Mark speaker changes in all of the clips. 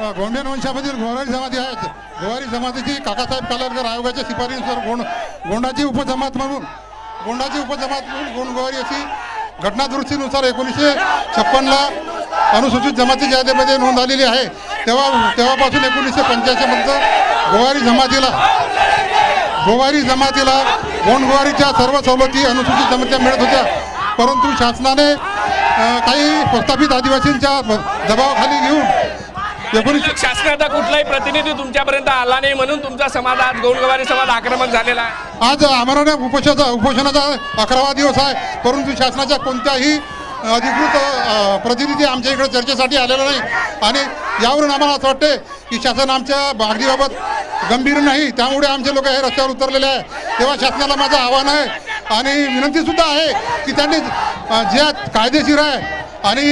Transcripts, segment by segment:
Speaker 1: गोंडेन वंशामधील गोवारी जमाती आहेत. गोवारी जमातीची काकासाहेब कालरकर आयोगाच्या शिफारीनुसार गोंड गोंडाची उपजमात म्हणून गोंडाची उपजमात म्हणून गोंड गोवारी अशी घटनादुरुस्तीनुसार एकोणीसशे छप्पनला अनुसूचित जमातीच्या यादीमध्ये नोंद आलेली आहे. तेव्हा तेव्हापासून एकोणीसशे पंच्याऐंशीपर्यंत गोवारी जमातीला गोवारी जमातीला गोंडगोवारीच्या सर्व सवलती अनुसूचित जमातीला मिळत होत्या. परंतु शासनाने काही प्रस्थापित आदिवासींच्या दबावाखाली घेऊन
Speaker 2: शासनाचा कुठलाही प्रतिनिधी तुमच्यापर्यंत आला नाही म्हणून तुमचा समाज आज गौंडगवारी समाज आक्रमक झालेला आहे.
Speaker 1: आज आमरण उपोषणाचा उपोषणाचा अकरावा दिवस आहे. परंतु शासनाच्या कोणत्याही अधिकृत प्रतिनिधी आमच्या इकडे चर्चेसाठी आलेला नाही. आणि यावरून आम्हाला असं वाटते की शासन आमच्या मागणीबाबत गंभीर नाही. त्यामुळे आमचे लोक हे रस्त्यावर उतरलेले आहे. तेव्हा शासनाला माझं आव्हान आहे. आणि विनंतीसुद्धा आहे की त्यांनी जे कायदेशीर आहे आणि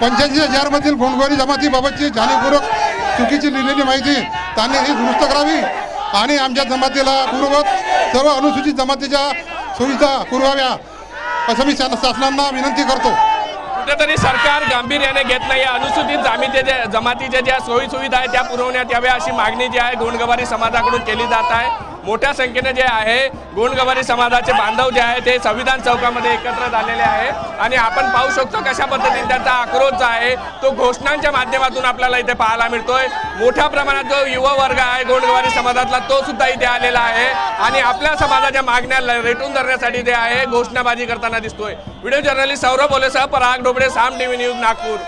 Speaker 1: पंच्याऐंशी हजारमधील गोंडगोरी जमातीबाबतची जाणीवपूर्वक चुकीची लिहिलेली माहिती त्यांनी ही दुरुस्त करावी. आणि आमच्या जमातीला पूर्ववत सर्व अनुसूचित जमातीच्या सुविधा पुरवाव्या असं मी शासनांना विनंती करतो.
Speaker 2: कुठेतरी सरकार गांभीर्याने घेत नाही. अनुसूचित जमातीच्या जमातीच्या ज्या सोयी सुविधा आहेत त्या पुरवण्यात याव्या अशी मागणी जी आहे गोंडगवारी समाजाकडून केली जात आहे. मोठ्या संख्येने जे आहे गोंडगवारी समाजाचे बांधव जे आहे ते संविधान चौकामध्ये एकत्र झालेले आहे आणि आपण पाहू शकतो कशा पद्धतीने त्यांचा आक्रोश जो आहे तो घोषणांच्या माध्यमातून आपल्याला इथे पाहायला मिळतोय. मोठ्या प्रमाणात जो युवा वर्ग आहे गोंडगवारी समाजातला तो सुद्धा इथे आलेला आहे. आणि आपल्या समाजाच्या मागण्या ल- रेटून धरण्यासाठी जे आहे घोषणाबाजी करताना दिसतोय. व्हिडिओ जर्नलिस्ट सौरभ बोलेसह पराग डोबडे साम टीव्ही न्यूज नागपूर.